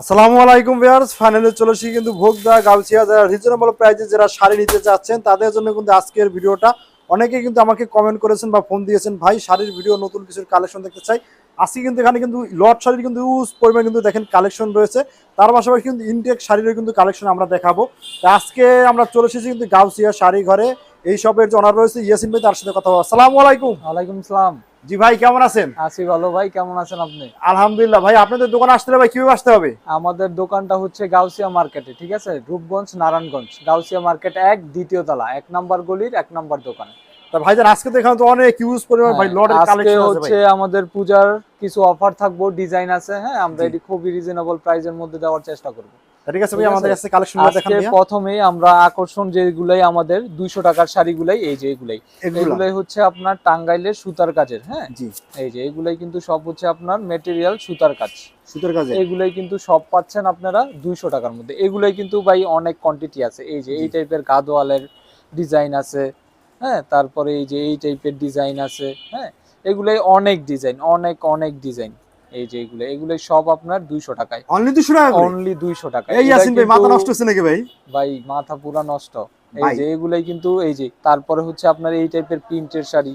আসসালামু আলাইকুম viewers finally চলে এসেছি কিন্তু ভোগদা গাউছিয়া যারা রিজনেবল প্রাইসে যারা শাড়ি নিতে চাচ্ছেন, তাদের জন্য কিন্তু আজকের ভিডিওটা। অনেকেই কিন্তু আমাকে কমেন্ট করেছেন বা ফোন দিয়েছেন, ভাই, শাড়ির ভিডিও নতুন কিছু কালেকশন দেখতে চাই। আজকে কিন্তু এখানে কিন্তু লট শাড়ির কিন্তু ইউজ পরিমাণ কিন্তু দেখেন কালেকশন রয়েছে। তার পাশাপাশি কিন্তু ইনটেক শাড়িরও কিন্তু কালেকশন আমরা দেখাবো। আজকে আমরা চলে এসেছি কিন্তু গাউছিয়া শাড়ি ঘরে। এই শপের যে অনার রয়েছে, ইয়াসিন ভাই, তার সাথে কথা বলব। আসসালামু আলাইকুম। জি ভাই কেমন আছেন? আছি ভালো ভাই কেমন আছেন আপনি? আলহামদুলিল্লাহ ভাই আপনাদের দোকান আসতে ভাই কীভাবে আসতে হবে? আমাদের দোকানটা হচ্ছে গাউসিয়া মার্কেটে ঠিক আছে? রূপগঞ্জ নারায়ণগঞ্জ গাউসিয়া মার্কেট এক দ্বিতীয় তলা এক নাম্বার গলির এক নাম্বার দোকান। ভাইজান আজকে তো এখানে তো অনেক ইউজ পরিমাণ ভাই লটের হ্যাঁ, কালেকশন আছে হচ্ছে আমাদের পূজার কিছু অফার থাকব ডিজাইন আছে হ্যাঁ? আমরা এটি খুবই রিজনেবল প্রাইসের মধ্যে দেওয়ার চেষ্টা করব। ঠিক আছে ভাই আমাদের কাছে কালেকশনগুলো দেখান আজকে প্রথমেই আমরা আকর্ষণ যেগুলাই আমাদের দুইশো টাকার শাড়িগুলাই এই যে এগুলাই। এগুলো। এগুলাই হচ্ছে আপনার টাঙ্গাইলের সুতার কাজের হ্যাঁ? জি। এই যে এগুলাই কিন্তু সব হচ্ছে আপনার মেটেরিয়াল সুতার কাজ। সুতোর কাজে এগুলাই কিন্তু সব পাচ্ছেন আপনারা দুইশো টাকার মধ্যে। এগুলাই কিন্তু ভাই অনেক কোয়ান্টিটি আছে। এই যে এই টাইপের গাদোয়ালের ডিজাইন আছে হ্যাঁ? তারপরে এই যে এই টাইপের ডিজাইন আছে হ্যাঁ? এগুলাই অনেক ডিজাইন অনেক অনেক ডিজাইন এই যে এগুলো এগুলাই সব আপনার দুইশো টাকায়। অনলি 200 টাকা অনলি দুইশো টাকা এই ইয়াসিন ভাই মাথা নষ্ট হচ্ছে নাকি ভাই? ভাই মাথা পুরা নষ্ট। এই যে এগুলাই কিন্তু এই যে তারপরে হচ্ছে আপনার এই টাইপের প্রিন্টের শাড়ি।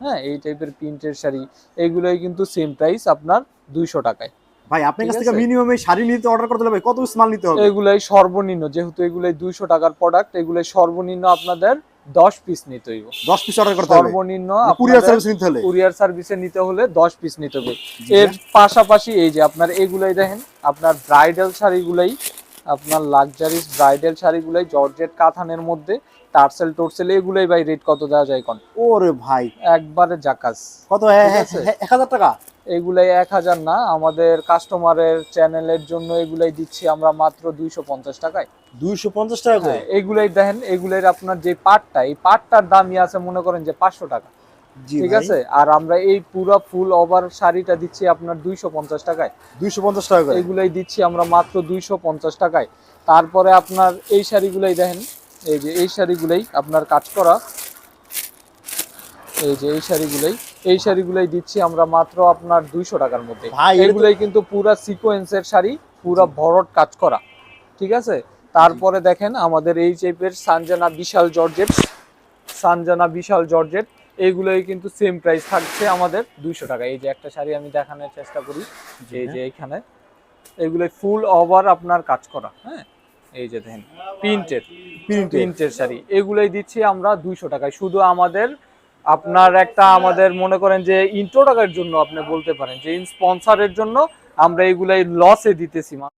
হ্যাঁ এই টাইপের প্রিন্টের শাড়ি। এগুলাই কিন্তু সেম প্রাইস আপনার দুইশো টাকায়। ভাই আপনার কাছ থেকে মিনিমাম এই শাড়ি নিতে অর্ডার করতে কত পিস মাল নিতে হবে? এগুলাই সর্বনিম্ন যেহেতু এগুলাই দুইশো টাকার প্রোডাক্ট এগুলাই সর্বনিম্ন আপনাদের দশ পিস নিতে হইব। 10 পিস অর্ডার করতে হবে। সর্বনিম্ন কুরিয়ার সার্ভিস নিতে হলে। কুরিয়ার সার্ভিসে নিতে হলে দশ পিস নিতে হবে। এর পাশাপাশি এই যে আপনার এগুলাই দেখেন আপনার ব্রাইডাল শাড়িগুলাই আপনার লাক্সারিস ব্রাইডাল শাড়িগুলাই জর্জেট কাথানের মধ্যে টার্সেল টোর্সেল এগুলাই ভাই রেট কত দেওয়া যায় কোন ওরে ভাই। একবারে জাকাস। কত? ঠিক আছে। 1000 টাকা? এগুলাই এক হাজার না আমাদের কাস্টমারের চ্যানেলের জন্য এগুলাই দিচ্ছি আমরা মাত্র দুইশো পঞ্চাশ টাকায়। 250 টাকা করে? হ্যাঁ, এগুলাই দেখেন এগুলাই আপনার যে পাটটা এই পাটটার দামই আছে মনে করেন যে পাঁচশো টাকা। ঠিক আছে? আর আমরা এই পুরো ফুল ওভার শাড়িটা দিচ্ছি আপনার দুইশো পঞ্চাশ টাকায়। 250 টাকা করে? এগুলাই দিচ্ছি আমরা মাত্র দুইশো পঞ্চাশ টাকায়। তারপরে আপনার এই শাড়িগুলাই দেখেন এই যে এই শাড়িগুলাই আপনার কাজ করা। এই যে এই শাড়িগুলাই এই শাড়িগুলাই দিচ্ছি আমরা মাত্র আপনার দুইশো টাকার মধ্যে। এগুলাই কিন্তু পুরা সিকোয়েন্সের শাড়ি পুরা ভরট কাজ করা। ঠিক আছে? তারপরে দেখেন আমাদের এই টাইপের সানজানা বিশাল জর্জেট সানজানা বিশাল জর্জেট এইগুলোই কিন্তু সেম প্রাইস থাকছে আমাদের দুইশো টাকা। এই যে একটা শাড়ি আমি দেখানোর চেষ্টা করি। যে যে এখানে। এগুলো ফুল ওভার আপনার কাজ করা হ্যাঁ? এই যে দেখেন প্রিন্টের প্রিন্ট প্রিন্টের শাড়ি। এগুলোই দিচ্ছি আমরা দুইশো টাকায়। শুধু আমাদের আপনার একটা আমাদের মনে করেন যে ইন্ট্রোডাকের জন্য আপনি বলতে পারেন, যে স্পন্সারের জন্য আমরা এগুলাই লসে দিতেছি।